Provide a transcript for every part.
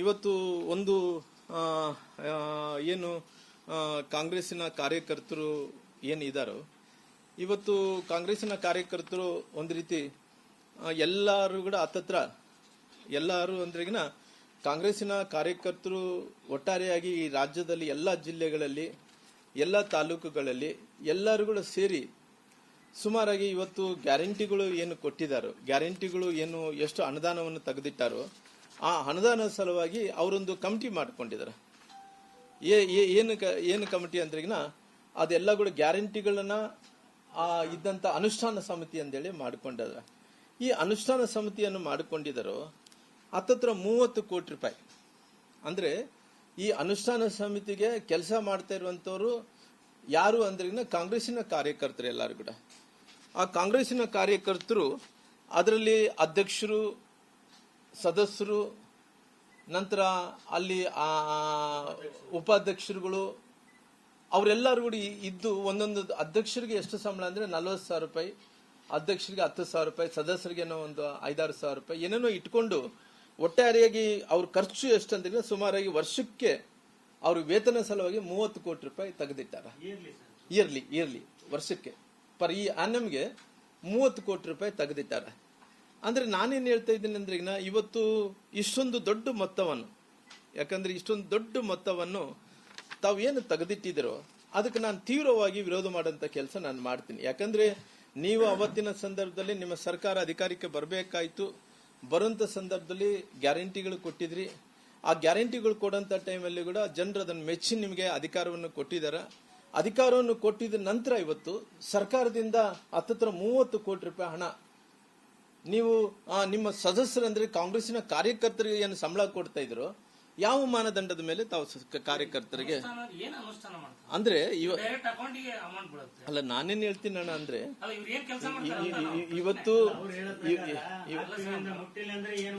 ಇವತ್ತು ಒಂದು ಏನು ಕಾಂಗ್ರೆಸ್ಸಿನ ಕಾರ್ಯಕರ್ತರು ಏನಿದ್ದಾರೋ ಇವತ್ತು ಕಾಂಗ್ರೆಸ್ಸಿನ ಕಾರ್ಯಕರ್ತರು ಒಂದು ರೀತಿ ಎಲ್ಲರೂ ಕೂಡ ಹತ್ತತ್ರ, ಎಲ್ಲರೂ ಅಂದ್ರೆಗಿನ ಕಾಂಗ್ರೆಸ್ಸಿನ ಕಾರ್ಯಕರ್ತರು ಒಟ್ಟಾರೆಯಾಗಿ ಈ ರಾಜ್ಯದಲ್ಲಿ ಎಲ್ಲ ಜಿಲ್ಲೆಗಳಲ್ಲಿ, ಎಲ್ಲ ತಾಲೂಕುಗಳಲ್ಲಿ ಎಲ್ಲರೂ ಕೂಡ ಸೇರಿ ಸುಮಾರಾಗಿ ಇವತ್ತು ಗ್ಯಾರಂಟಿಗಳು ಏನು ಕೊಟ್ಟಿದ್ದಾರೋ ಗ್ಯಾರಂಟಿಗಳು ಏನು ಎಷ್ಟು ಅನುದಾನವನ್ನು ತೆಗೆದಿಟ್ಟಾರೋ ಆ ಅನುದಾನ ಸಲುವಾಗಿ ಅವರೊಂದು ಕಮಿಟಿ ಮಾಡಿಕೊಂಡಿದ್ದಾರೆ. ಏನು ಕ- ಏನು ಕಮಿಟಿ ಅಂದ್ರೆಗಿನ ಅದೆಲ್ಲ ಕೂಡ ಗ್ಯಾರಂಟಿಗಳನ್ನ, ಆ, ಇದ್ದಂತ ಅನುಷ್ಠಾನ ಸಮಿತಿ ಅಂತೇಳಿ ಮಾಡಿಕೊಂಡಿದ್ದಾರೆ. ಈ ಅನುಷ್ಠಾನ ಸಮಿತಿಯನ್ನು ಮಾಡಿಕೊಂಡಿದ್ದರು ಹತ್ತತ್ರ ಮೂವತ್ತು ಕೋಟಿ ರೂಪಾಯಿ. ಅಂದ್ರೆ ಈ ಅನುಷ್ಠಾನ ಸಮಿತಿಗೆ ಕೆಲಸ ಮಾಡ್ತಾ ಇರುವಂತವರು ಯಾರು ಅಂದ್ರೆಗಿನ ಕಾಂಗ್ರೆಸ್ಸಿನ ಕಾರ್ಯಕರ್ತರು ಎಲ್ಲರೂ ಕೂಡ. ಆ ಕಾಂಗ್ರೆಸ್ಸಿನ ಕಾರ್ಯಕರ್ತರು ಅದರಲ್ಲಿ ಅಧ್ಯಕ್ಷರು ಸದಸ್ಯರು ನಂತರ ಅಲ್ಲಿ ಆ ಉಪಾಧ್ಯಕ್ಷರುಗಳು ಅವರೆಲ್ಲರೂ ಕೂಡ ಇದ್ದು ಒಂದೊಂದು ಅಧ್ಯಕ್ಷರಿಗೆ ಎಷ್ಟು ಸಂಬಳ ಅಂದ್ರೆ ನಲ್ವತ್ತು ಸಾವಿರ ರೂಪಾಯಿ ಅಧ್ಯಕ್ಷರಿಗೆ ಹತ್ತು ಸಾವಿರ ರೂಪಾಯಿ ಸದಸ್ಯರಿಗೆ ಏನೋ ಒಂದು ಐದಾರು ಸಾವಿರ ರೂಪಾಯಿ ಏನೇನೋ ಇಟ್ಕೊಂಡು ಒಟ್ಟಾರೆಯಾಗಿ ಅವ್ರ ಖರ್ಚು ಎಷ್ಟು ಅಂದ್ರೆ ಸುಮಾರಾಗಿ ವರ್ಷಕ್ಕೆ ಅವ್ರ ವೇತನ ಸಲುವಾಗಿ ಮೂವತ್ತು ಕೋಟಿ ರೂಪಾಯಿ ತೆಗೆದಿಟ್ಟಾರ. ಇಯರ್ಲಿ ಇಯರ್ಲಿ ವರ್ಷಕ್ಕೆ. ಪರ್ ಈ ಆನಮ್ಗೆ ಮೂವತ್ತು ಕೋಟಿ ರೂಪಾಯಿ ತೆಗೆದಿಟ್ಟಾರ. ಅಂದ್ರೆ ನಾನೇನು ಹೇಳ್ತಾ ಇದ್ದೀನಿ ಅಂದ್ರೆ ಈಗ ಇವತ್ತು ಇಷ್ಟೊಂದು ದೊಡ್ಡ ಮೊತ್ತವನ್ನು, ಯಾಕಂದರೆ ಇಷ್ಟೊಂದು ದೊಡ್ಡ ಮೊತ್ತವನ್ನು ತಾವು ಏನು ತೆಗೆದಿಟ್ಟಿದ್ದೀರೋ ಅದಕ್ಕೆ ನಾನು ತೀವ್ರವಾಗಿ ವಿರೋಧ ಮಾಡೋಂಥ ಕೆಲಸ ನಾನು ಮಾಡ್ತೀನಿ. ಯಾಕಂದ್ರೆ ನೀವು ಅವತ್ತಿನ ಸಂದರ್ಭದಲ್ಲಿ ನಿಮ್ಮ ಸರ್ಕಾರ ಅಧಿಕಾರಕ್ಕೆ ಬರಬೇಕಾಯ್ತು ಬರುವಂಥ ಸಂದರ್ಭದಲ್ಲಿ ಗ್ಯಾರಂಟಿಗಳು ಕೊಟ್ಟಿದ್ರಿ. ಆ ಗ್ಯಾರಂಟಿಗಳು ಕೊಡೋಂಥ ಟೈಮಲ್ಲಿ ಕೂಡ ಜನರು ಅದನ್ನು ಮೆಚ್ಚಿ ನಿಮಗೆ ಅಧಿಕಾರವನ್ನು ಕೊಟ್ಟಿದ್ದಾರೆ. ಅಧಿಕಾರವನ್ನು ಕೊಟ್ಟಿದ ನಂತರ ಇವತ್ತು ಸರ್ಕಾರದಿಂದ ಹತ್ತತ್ರ ಮೂವತ್ತು ಕೋಟಿ ರೂಪಾಯಿ ಹಣ ನೀವು ನಿಮ್ಮ ಸದಸ್ಯರಂದ್ರೆ ಕಾಂಗ್ರೆಸ್ಸಿನ ಕಾರ್ಯಕರ್ತರಿಗೆ ಏನು ಸಂಬಳ ಕೊಡ್ತಾ ಇದ್ರು ಯಾವ ಮಾನದಂಡದ ಮೇಲೆ ತಾವು ಕಾರ್ಯಕರ್ತರಿಗೆ ಅಂದ್ರೆ ಇವ ಡೈರೆಕ್ಟ್ ಅಕೌಂಟಿಗೆ ಅಮೌಂಟ್ ಬೀಳುತ್ತೆ. ಅಲ್ಲ ನಾನೇನ್ ಹೇಳ್ತೀನಿ ಅಣ್ಣ ಅಂದ್ರೆ ಇವತ್ತು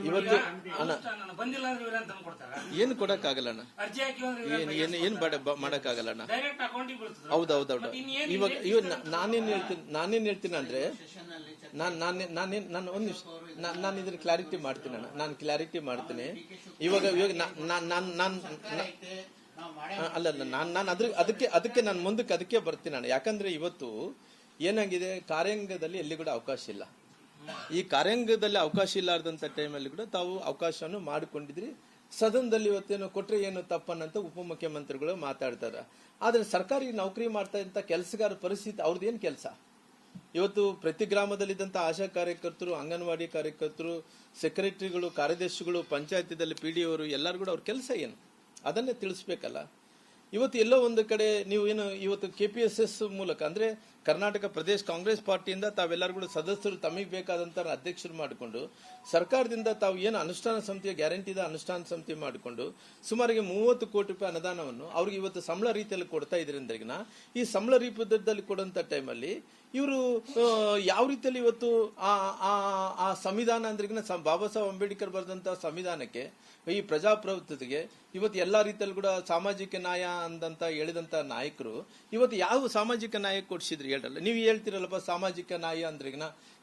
ಇವತ್ತು ಏನು ಕೊಡಕ್ಕಾಗಲ್ಲ ಅಣ್ಣ. ಅರ್ಜಿ ಹಾಕಿ ಅಂದ್ರೆ ಏನ್ ಏನ್ ಏನ್ ಬಡ- ಬ- ಮಾಡಕ್ಕಾಗಲ್ಲ ಅಣ್ಣ. ಡೈರೆಕ್ಟ್ ಅಕೌಂಟಿಗೆ ಬೀಳ್ತದೆ ಹೌದೌದೌದು ಇವಾಗ? ಇವ ನಾನೇನ್ ಹೇಳ್ತೀನಿ ನಾನೇನ್ ಹೇಳ್ತೀನಿ ಅಂದ್ರೆ ನಾನ್ ನಾನೇ ನಾನೇನ್ ನಾನು ಒಂದ್ ನಿಮಿಷ ನಾನು ಇದ್ರ ಕ್ಲಾರಿಟಿ ಮಾಡ್ತೀನಿ ಅಣ್ಣ. ನಾನು ಕ್ಲಾರಿಟಿ ಮಾಡ್ತೀನಿ. ಇವಾಗ ಇವಾಗ ನಾನು ನಾನು ನಾನು ಅಲ್ಲ ನಾನು ನಾನು ಅದ್ರ ಅದಕ್ಕೆ ಅದಕ್ಕೆ ನಾನು ಮುಂದಕ್ಕೆ ಅದಕ್ಕೆ ಬರ್ತೀನಿ ನಾನು. ಯಾಕಂದ್ರೆ ಇವತ್ತು ಏನಾಗಿದೆ ಕಾರ್ಯಾಂಗದಲ್ಲಿ ಎಲ್ಲಿ ಕೂಡ ಅವಕಾಶ ಇಲ್ಲ. ಈ ಕಾರ್ಯಾಂಗದಲ್ಲಿ ಅವಕಾಶ ಇಲ್ಲಾರ್ದಂತ ಟೈಮಲ್ಲಿ ಕೂಡ ತಾವು ಅವಕಾಶವನ್ನು ಮಾಡಿಕೊಂಡಿದ್ರಿ. ಸದನದಲ್ಲಿ ಇವತ್ತೇನು ಕೊಟ್ರೆ ಏನು ತಪ್ಪನ್ನಂತ ಉಪಮುಖ್ಯಮಂತ್ರಿಗಳು ಮಾತಾಡ್ತಾರೆ. ಆದ್ರೆ ಸರ್ಕಾರಿ ನೌಕರಿ ಮಾಡ್ತಾ ಇದ್ದಂತ ಕೆಲಸಗಾರ ಪರಿಸ್ಥಿತಿ ಅವ್ರದ್ದು ಏನ್ ಕೆಲಸ? ಇವತ್ತು ಪ್ರತಿ ಗ್ರಾಮದಲ್ಲಿದ್ದಂತ ಆಶಾ ಕಾರ್ಯಕರ್ತರು, ಅಂಗನವಾಡಿ ಕಾರ್ಯಕರ್ತರು, ಸೆಕ್ರೆಟರಿಗಳು, ಕಾರ್ಯದರ್ಶಿಗಳು, ಪಂಚಾಯತಿದಲ್ಲಿ ಪಿ ಡಿ ಅವರು ಎಲ್ಲರೂ ಕೂಡ ಅವ್ರ ಕೆಲಸ ಏನು? ಅದನ್ನೇ ತಿಳಿಸ್ಬೇಕಲ್ಲ. ಇವತ್ತು ಎಲ್ಲೋ ಒಂದು ಕಡೆ ನೀವು ಏನು, ಇವತ್ತು ಕೆ ಪಿ ಎಸ್ ಎಸ್ ಮೂಲಕ, ಅಂದ್ರೆ ಕರ್ನಾಟಕ ಪ್ರದೇಶ ಕಾಂಗ್ರೆಸ್ ಪಾರ್ಟಿಯಿಂದ ತಾವೆಲ್ಲರೂ ಕೂಡ ಸದಸ್ಯರು, ತಮಗೆ ಬೇಕಾದಂತ ಅಧ್ಯಕ್ಷರು ಮಾಡಿಕೊಂಡು, ಸರ್ಕಾರದಿಂದ ತಾವು ಏನು ಅನುಷ್ಠಾನ ಸಮಿತಿಯ ಗ್ಯಾರಂಟಿದ ಅನುಷ್ಠಾನ ಸಮಿತಿ ಮಾಡಿಕೊಂಡು, ಸುಮಾರಿಗೆ ಮೂವತ್ತು ಕೋಟಿ ರೂಪಾಯಿ ಅನುದಾನವನ್ನು ಅವ್ರಿಗೆ ಇವತ್ತು ಸಂಬಳ ರೀತಿಯಲ್ಲಿ ಕೊಡ್ತಾ ಇದ್ರಿಂದ್ರಿಗಿನ ಈ ಸಂಬಳ ರೀಪದಲ್ಲಿ ಕೊಡುವಂತ ಟೈಮಲ್ಲಿ ಇವರು ಯಾವ ರೀತಿಯಲ್ಲಿ ಇವತ್ತು ಆ ಸಂವಿಧಾನ ಅಂದ್ರಿಗಿನ ಬಾಬಾ ಸಾಹೇಬ್ ಅಂಬೇಡ್ಕರ್ ಬರೆದಂತ ಸಂವಿಧಾನಕ್ಕೆ ಈ ಪ್ರಜಾಪ್ರಭುತ್ವತೆಗೆ ಇವತ್ತು ಎಲ್ಲಾ ರೀತಿಯಲ್ಲಿ ಕೂಡ ಸಾಮಾಜಿಕ ನ್ಯಾಯ ಅಂದಂತ ಹೇಳಿದಂತ ನಾಯಕರು, ಇವತ್ತು ಯಾವ ಸಾಮಾಜಿಕ ನ್ಯಾಯ ಕೊಡ್ಸಿದ್ರಿ ಹೇಳಲ್ಲ ನೀವು ಹೇಳ್ತಿರಲ್ಲಪ್ಪ, ಸಾಮಾಜಿಕ ನ್ಯಾಯ ಅಂದ್ರೆ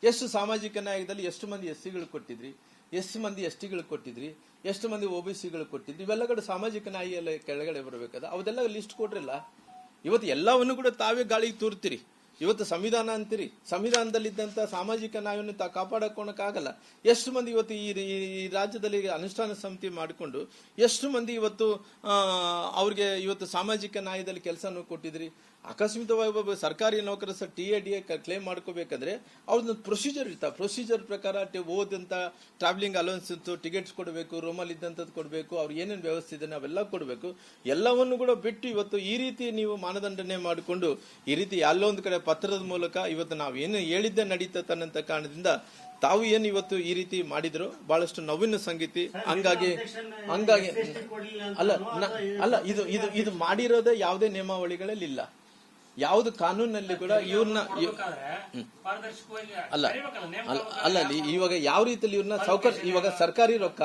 ಎಷ್ಟು ಸಾಮಾಜಿಕ ನ್ಯಾಯದಲ್ಲಿ ಎಷ್ಟು ಮಂದಿ ಎಸ್ ಸಿಗಳು ಕೊಟ್ಟಿದ್ರಿ? ಎಷ್ಟು ಮಂದಿ ಎಸ್ ಟಿಗಳು ಕೊಟ್ಟಿದ್ರಿ? ಎಷ್ಟು ಮಂದಿ ಒ ಬಿ ಸಿಗಳು ಕೊಟ್ಟಿದ್ರಿ? ಇವೆಲ್ಲ ಕಡೆ ಸಾಮಾಜಿಕ ನ್ಯಾಯ ಕೆಳಗಡೆ ಬರಬೇಕಾದ. ಅವೆಲ್ಲ ಲಿಸ್ಟ್ ಕೊಡ್ರಿಲ್ಲ. ಇವತ್ತು ಎಲ್ಲವನ್ನು ಕೂಡ ತಾವೇ ಗಾಳಿಗೆ ತೂರ್ತೀರಿ. ಇವತ್ತು ಸಂವಿಧಾನ ಅಂತೀರಿ. ಸಂವಿಧಾನದಲ್ಲಿದ್ದಂತ ಸಾಮಾಜಿಕ ನ್ಯಾಯವನ್ನು ತಾ ಕಾಪಾಡಕ್ಕೋಣಕ್ಕಾಗಲ್ಲ ಎಷ್ಟು ಮಂದಿ ಇವತ್ತು ಈ ರಾಜ್ಯದಲ್ಲಿ ಅನುಷ್ಠಾನ ಸಮಿತಿ ಮಾಡಿಕೊಂಡು ಎಷ್ಟು ಮಂದಿ ಇವತ್ತು ಅವ್ರಿಗೆ ಇವತ್ತು ಸಾಮಾಜಿಕ ನ್ಯಾಯದಲ್ಲಿ ಕೆಲಸನೂ ಕೊಟ್ಟಿದ್ರಿ? ಅಕಸ್ಮಿತವಾಗಿ ಒಬ್ಬ ಸರ್ಕಾರಿ ನೌಕರ sir T A D A claim ಮಾಡ್ಕೋಬೇಕಾದ್ರೆ ಅವ್ರದ್ದು ಪ್ರೊಸೀಜರ್ ಇರ್ತಾ ಪ್ರೊಸೀಜರ್ ಪ್ರಕಾರ ಓದಂತ ಟ್ರಾವೆಲಿಂಗ್ ಅಲೌನ್ಸ್ ಇತ್ತು ಟಿಕೆಟ್ಸ್ ಕೊಡಬೇಕು ರೂಮಲ್ಲಿ ಇದ್ದಂಥದ್ದು ಕೊಡಬೇಕು ಅವ್ರು ಏನೇನು ವ್ಯವಸ್ಥೆ ಇದೆ ಅವೆಲ್ಲ ಕೊಡಬೇಕು. ಎಲ್ಲವನ್ನು ಕೂಡ ಬಿಟ್ಟು ಇವತ್ತು ಈ ರೀತಿ ನೀವು ಮಾನದಂಡನೆ ಮಾಡಿಕೊಂಡು ಈ ರೀತಿ ಎಲ್ಲೋ ಒಂದು ಕಡೆ ಪತ್ರದ ಮೂಲಕ ಇವತ್ತು ನಾವು ಏನು ಹೇಳಿದ್ದೆ ನಡೀತನ್ನಂತ ಕಾರಣದಿಂದ ತಾವು ಏನು ಇವತ್ತು ಈ ರೀತಿ ಮಾಡಿದ್ರು ಬಹಳಷ್ಟು ನೋವಿನ ಸಂಗೀತಿ ಹಂಗಾಗಿ ಹಂಗಾಗಿ ಅಲ್ಲ ಅಲ್ಲ ಇದು ಇದು ಇದು ಮಾಡಿರೋದೇ ಯಾವುದೇ ನಿಯಮಾವಳಿಗಳಲ್ಲಿ ಇಲ್ಲ. ಯಾವ್ದು ಕಾನೂನಲ್ಲಿ ಕೂಡ ಇವ್ರನ್ನ ಅಲ್ಲ ಅಲ್ಲ ಅಲ್ಲ ಇವಾಗ ಯಾವ ರೀತಿಯಲ್ಲಿ ಇವ್ರನ್ನ ಸೌಕರ್ಯ ಇವಾಗ ಸರ್ಕಾರಿ ರೊಕ್ಕ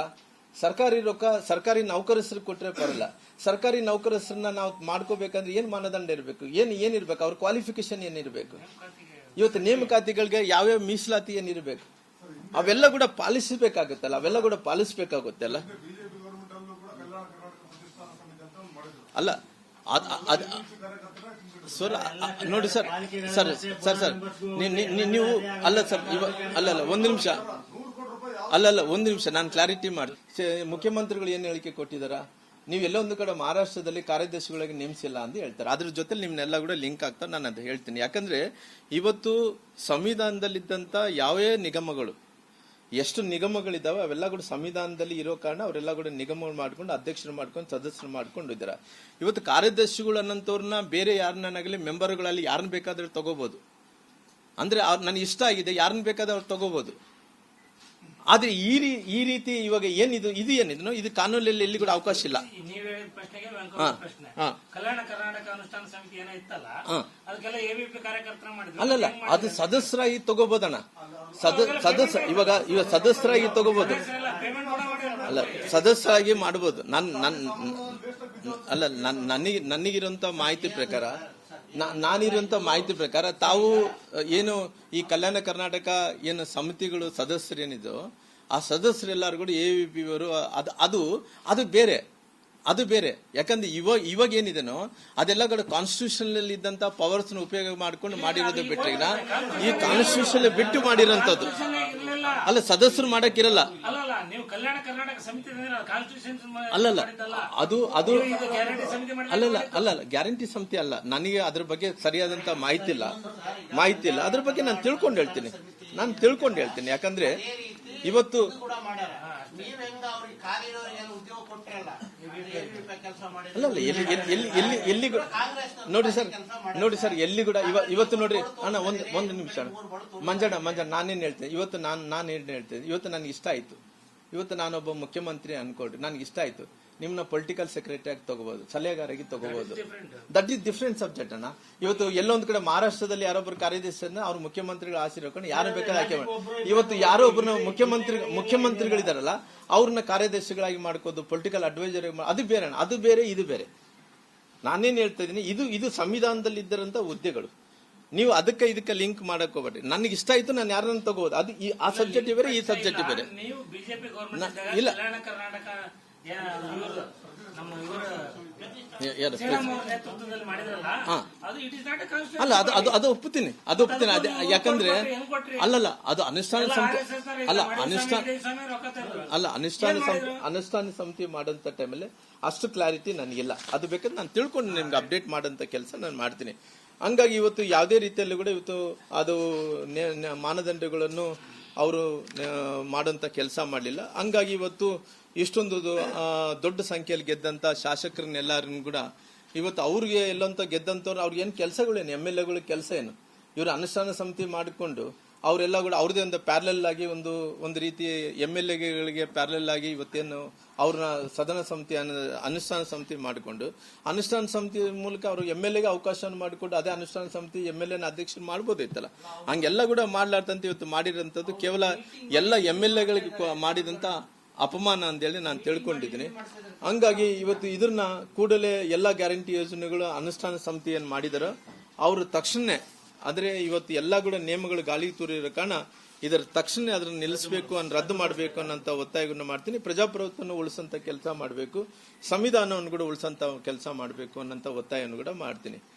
ಸರ್ಕಾರಿ ರೊಕ್ಕ ಸರ್ಕಾರಿ ನೌಕರಸರು ಕೊಟ್ಟರೆ ಪರಲ್ಲ. ಸರ್ಕಾರಿ ನೌಕರಸರನ್ನ ನಾವು ಮಾಡ್ಕೋಬೇಕಂದ್ರೆ ಏನ್ ಮಾನದಂಡ ಇರಬೇಕು? ಏನ್ ಏನಿರ್ಬೇಕು ಅವ್ರ ಕ್ವಾಲಿಫಿಕೇಶನ್ ಏನಿರ್ಬೇಕು ಇವತ್ತು ನೇಮಕಾತಿಗಳಿಗೆ ಯಾವ್ಯಾವ ಮೀಸಲಾತಿ ಏನಿರ್ಬೇಕು ಅವೆಲ್ಲ ಕೂಡ ಪಾಲಿಸಬೇಕಾಗುತ್ತಲ್ಲ ಅವೆಲ್ಲ ಕೂಡ ಪಾಲಿಸಬೇಕಾಗುತ್ತಲ್ಲ ಅಲ್ಲೂ ಸರ್ ನೋಡಿ ಸರ್ ಸರ್ ಸರ್ ಸರ್ ನೀವು, ಅಲ್ಲ ಸರ್ ಅಲ್ಲ ಅಲ್ಲ, ಒಂದು ನಿಮಿಷ. ಅಲ್ಲ ಅಲ್ಲ, ಒಂದು ನಿಮಿಷ, ನಾನು ಕ್ಲಾರಿಟಿ ಮಾಡಿ ಮುಖ್ಯಮಂತ್ರಿಗಳು ಏನು ಹೇಳಿಕೆ ಕೊಟ್ಟಿದಾರ? ನೀವು ಎಲ್ಲ ಒಂದು ಕಡೆ ಮಹಾರಾಷ್ಟ್ರದಲ್ಲಿ ಕಾರ್ಯದರ್ಶಿಗಳಿಗೆ ನೇಮಿಸಿಲ್ಲ ಅಂತ ಹೇಳ್ತಾರೆ. ಅದ್ರ ಜೊತೆ ನಿಮ್ನೆಲ್ಲ ಕೂಡ ಲಿಂಕ್ ಆಗ್ತಾ ನಾನು ಅದು ಹೇಳ್ತೀನಿ. ಯಾಕಂದ್ರೆ ಇವತ್ತು ಸಂವಿಧಾನದಲ್ಲಿದ್ದಂಥ ಯಾವೇ ನಿಗಮಗಳು ಎಷ್ಟು ನಿಗಮಗಳಿದ್ದಾವೆ ಅವೆಲ್ಲ ಕೂಡ ಸಂವಿಧಾನದಲ್ಲಿ ಇರೋ ಕಾರಣ ಅವರೆಲ್ಲ ಕೂಡ ನಿಗಮ ಮಾಡ್ಕೊಂಡು ಅಧ್ಯಕ್ಷರು ಮಾಡ್ಕೊಂಡು ಸದಸ್ಯರು ಮಾಡ್ಕೊಂಡು ಇದ್ದಾರೆ. ಇವತ್ತು ಕಾರ್ಯದರ್ಶಿಗಳು ಅನ್ನೋಂಥವ್ರನ್ನ ಬೇರೆ ಯಾರನ್ನಾಗಲಿ ಮೆಂಬರ್ಗಳಲ್ಲಿ ಯಾರನ್ನ ಬೇಕಾದ್ರೆ ತಗೋಬಹುದು ಅಂದ್ರೆ ಅವ್ರು ನನಗೆ ಇಷ್ಟ ಆಗಿದೆ ಯಾರನ್ನ ಬೇಕಾದ್ರೆ ಅವ್ರು ತಗೋಬಹುದು ಆದ್ರೆ ಈ ರೀ ಈ ರೀತಿ ಇವಾಗ ಏನಿದು ಇದು ಏನಿದು? ಇದು ಕಾನೂನಲ್ಲಿ ಎಲ್ಲಿ ಕೂಡ ಅವಕಾಶ ಇಲ್ಲ. ಅಲ್ಲಲ್ಲ ಅದು? ಸದಸ್ಯರಾಗಿ ತಗೋಬೋದಣ್ಣ. ಸದ ಸದಸ್ಯ ಇವಾಗ ಇವಾಗ ಸದಸ್ಯರಾಗಿ ತಗೋಬಹುದು ಅಲ್ಲ, ಸದಸ್ಯರಾಗಿ ಮಾಡಬಹುದು ನನ್ ನನ್ ಅಲ್ಲ, ನನ್ ನನಗೆ ನನಗಿರುವಂತ ಮಾಹಿತಿ ಪ್ರಕಾರ ನಾನಿರುವಂತ ಮಾಹಿತಿ ಪ್ರಕಾರ ತಾವು ಏನು ಈ ಕಲ್ಯಾಣ ಕರ್ನಾಟಕ ಏನು ಸಮಿತಿಗಳು ಸದಸ್ಯರೇನಿದೋ, ಆ ಸದಸ್ಯರೆಲ್ಲರೂ ಎ ವಿ ಪಿ ಅದು ಅದು ಬೇರೆ. ಅದು ಬೇರೆ. ಯಾಕಂದ್ರೆ ಇವಾಗ ಇವಾಗ ಏನಿದೆನೋ ಅದೆಲ್ಲ ಕಡೆ ಕಾನ್ಸ್ಟಿಟ್ಯೂಷನ್ ಅಲ್ಲಿ ಇದ್ದಂತ ಪವರ್ಸ್ ಉಪಯೋಗ ಮಾಡ್ಕೊಂಡು ಮಾಡಿರೋದು ಬಿಟ್ಟರೆ ಈ ಕಾನ್ಸ್ಟಿಟ್ಯೂಷನ್ ಬಿಟ್ಟು ಮಾಡಿರೋಂಥದ್ದು. ಅಲ್ಲ ಸದಸ್ಯರು ಮಾಡಕ್ಕಿರಲ್ಲ. ಅಲ್ಲಲ್ಲ ಅದು ಅದು ಅಲ್ಲಲ್ಲ ಅಲ್ಲಲ್ಲ ಗ್ಯಾರಂಟಿ ಸಮಿತಿ ಅಲ್ಲ. ನನಗೆ ಅದ್ರ ಬಗ್ಗೆ ಸರಿಯಾದಂತ ಮಾಹಿತಿ ಇಲ್ಲ. ಮಾಹಿತಿ ಇಲ್ಲ. ಅದ್ರ ಬಗ್ಗೆ ನಾನು ತಿಳ್ಕೊಂಡು ಹೇಳ್ತೀನಿ. ನಾನು ತಿಳ್ಕೊಂಡು ಹೇಳ್ತೀನಿ. ಯಾಕಂದ್ರೆ ಇವತ್ತು ಅಲ್ಲಲ್ಲ ಎಲ್ಲಿ ಎಲ್ಲಿ ಎಲ್ಲಿ ಎಲ್ಲಿ ಎಲ್ಲಿ ಕೂಡ- ನೋಡಿ ಸರ್ ನೋಡಿ ಸರ್ ಎಲ್ಲಿ ಕೂಡ ಇವ ಇವತ್ತು ನೋಡ್ರಿ ಅಣ್ಣ ಒಂದು ಒಂದು ನಿಮಿಷ. ಮಂಜಣ್ಣ ಮಂಜಣ್ಣ ನಾನೇನ್ ಹೇಳ್ತೇನೆ ಇವತ್ತು ನಾನು ನಾನು ಏನು ಹೇಳ್ತೇನೆ ಇವತ್ತು ನನಗೆ ಇಷ್ಟ ಆಯ್ತು. ಇವತ್ತು ನಾನೊಬ್ಬ ಮುಖ್ಯಮಂತ್ರಿ ಅನ್ಕೊಳ್ರಿ ನನಗೆ ಇಷ್ಟ ಆಯ್ತು. ನಿಮ್ನ ಪೊಲಿಟಿಕಲ್ ಸೆಕ್ರೆಟರಿ ಆಗಿ ತಗೋಬಹುದು ಸಲಹೆಗಾರಾಗಿ ತಗೋಬಹುದು ದಟ್ ಈಸ್ ಡಿಫ್ರೆಂಟ್ ಸಬ್ಜೆಕ್ಟ್ ಅಣ್ಣ. ಇವತ್ತು ಎಲ್ಲೊಂದ್ ಕಡೆ ಮಹಾರಾಷ್ಟ್ರದಲ್ಲಿ ಯಾರೊಬ್ಬರು ಕಾರ್ಯದರ್ಶಿ ಅಂದ್ರೆ ಅವ್ರು ಮುಖ್ಯಮಂತ್ರಿಗಳು ಆಸಿರ್ಕೊಂಡು ಯಾರು ಬೇಕಾದ್ರೆ ಆಯ್ಕೆ ಮಾಡಿ ಇವತ್ತು ಯಾರೋ ಒಬ್ಬರು ಮುಖ್ಯಮಂತ್ರಿ ಮುಖ್ಯಮಂತ್ರಿಗಳಿದಾರಲ್ಲ ಅವ್ರನ್ನ ಕಾರ್ಯದರ್ಶಿಗಳಾಗಿ ಮಾಡ್ಕೋದು ಪೊಲಿಟಿಕಲ್ ಅಡ್ವೈಸರ್ ಅದು ಬೇರೆ ಅಣ್ಣ ಅದು ಬೇರೆ ಇದು ಬೇರೆ. ನಾನೇನ್ ಹೇಳ್ತಾ ಇದ್ದೀನಿ ಇದು ಇದು ಸಂವಿಧಾನದಲ್ಲಿ ಇದ್ದರಂತ ಹುದ್ದೆಗಳು. ನೀವು ಅದಕ್ಕೆ ಇದಕ್ಕೆ ಲಿಂಕ್ ಮಾಡಕ್ ಹೋಗ್ಬೇಡಿ ನನಗೆ ಇಷ್ಟ ಆಯ್ತು ನಾನು ಯಾರನ್ನ ತಗೋಬಹುದು ಅದು ಈ- ಆ ಸಬ್ಜೆಕ್ಟ್ ಬೇರೆ ಈ ಸಬ್ಜೆಕ್ಟ್ ಬೇರೆ. ಇಲ್ಲ. ಅಲ್ಲ ಅದು ಅದು ಅದು ಒಪ್ಪುತ್ತೀನಿ. ಅದು ಒಪ್ಪುತ್ತೀನಿ. ಅದೇ ಯಾಕಂದ್ರೆ ಅಲ್ಲಲ್ಲ ಅದು ಅನುಷ್ಠಾನ ಸಮಿತಿ ಅಲ್ಲ ಅನುಷ್ಠಾನ ಅಲ್ಲ ಅನುಷ್ಠಾನ ಅನುಷ್ಠಾನ ಸಮಿತಿ ಮಾಡಂತ ಟೈಮಲ್ಲಿ ಅಷ್ಟು ಕ್ಲಾರಿಟಿ ನನಗಿಲ್ಲ. ಅದು ಬೇಕಾದ್ರೆ ನಾನು ತಿಳ್ಕೊಂಡು ನಿಮ್ಗೆ ಅಪ್ಡೇಟ್ ಮಾಡೋಂಥ ಕೆಲಸ ನಾನು ಮಾಡ್ತೀನಿ. ಹಂಗಾಗಿ ಇವತ್ತು ಯಾವುದೇ ರೀತಿಯಲ್ಲಿ ಕೂಡ ಇವತ್ತು ಅದು ಮಾನದಂಡಗಳನ್ನು ಅವರು ಮಾಡಂತ ಕೆಲಸ ಮಾಡಲಿಲ್ಲ. ಹಂಗಾಗಿ ಇವತ್ತು ಇಷ್ಟೊಂದು ದೊಡ್ಡ ಸಂಖ್ಯೆಯಲ್ಲಿ ಗೆದ್ದಂತ ಶಾಸಕರನ್ನೆಲ್ಲರನ್ನು ಕೂಡ ಇವತ್ತು ಅವ್ರಿಗೆ ಎಲ್ಲಂತ ಗೆದ್ದಂತವ್ರು ಅವ್ರಿಗೆ ಏನು ಕೆಲಸಗಳೇನು? ಎಂ ಎಲ್ ಎಗಳ ಕೆಲಸ ಏನು? ಇವರು ಅನುಷ್ಠಾನ ಸಮಿತಿ ಮಾಡಿಕೊಂಡು ಅವರೆಲ್ಲ ಕೂಡ ಅವ್ರದೇ ಒಂದು ಪ್ಯಾರಲಲ್ ಆಗಿ ಒಂದು ಒಂದು ರೀತಿ ಎಂ ಎಲ್ ಎಗಳಿಗೆ ಪ್ಯಾರಲಲ್ ಆಗಿ ಇವತ್ತೇನು ಅವ್ರನ್ನ ಸದನ ಸಮಿತಿ ಅನು- ಅನುಷ್ಠಾನ ಸಮಿತಿ ಮಾಡಿಕೊಂಡು ಅನುಷ್ಠಾನ ಸಮಿತಿ ಮೂಲಕ ಅವರು ಎಂ ಎಲ್ ಎಗೆ ಅವಕಾಶ ಮಾಡಿಕೊಂಡು ಅದೇ ಅನುಷ್ಠಾನ ಸಮಿತಿ ಎಂ ಎಲ್ ಎನ ಅಧ್ಯಕ್ಷರು ಮಾಡ್ಬೋದಿತ್ತಲ್ಲ? ಹಂಗೆಲ್ಲ ಕೂಡ ಮಾಡ್ಲಾರ್ದಂತ ಇವತ್ತು ಮಾಡಿರೋಂಥದ್ದು ಕೇವಲ ಎಲ್ಲ ಎಂ ಎಲ್ ಎಗಳಿಗೆ ಮಾಡಿದಂತ ಅಪಮಾನ ಅಂತೇಳಿ ನಾನು ತಿಳ್ಕೊಂಡಿದ್ದೀನಿ. ಹಂಗಾಗಿ ಇವತ್ತು ಇದನ್ನ ಕೂಡಲೇ ಎಲ್ಲ ಗ್ಯಾರಂಟಿ ಯೋಜನೆಗಳು, ಅನುಷ್ಠಾನ ಸಮಿತಿ ಏನು ಮಾಡಿದಾರೋ, ಅವರು ತಕ್ಷಣ ಆದರೆ ಇವತ್ತು ಎಲ್ಲ ಕೂಡ ನಿಯಮಗಳು ಗಾಳಿ ತೂರಿರೋ ಕಾರಣ ಇದರ ತಕ್ಷಣ ಅದನ್ನ ನಿಲ್ಲಿಸಬೇಕು ಅನ್ನ ರದ್ದು ಮಾಡಬೇಕು ಅನ್ನೋಂಥ ಒತ್ತಾಯವನ್ನು ಮಾಡ್ತೀನಿ. ಪ್ರಜಾಪ್ರಭುತ್ವವನ್ನು ಉಳಿಸಂತ ಕೆಲಸ ಮಾಡಬೇಕು. ಸಂವಿಧಾನವನ್ನು ಕೂಡ ಉಳಿಸಂತ ಕೆಲಸ ಮಾಡಬೇಕು ಅನ್ನೋಂಥ ಒತ್ತಾಯವನ್ನು ಕೂಡ ಮಾಡ್ತೀನಿ.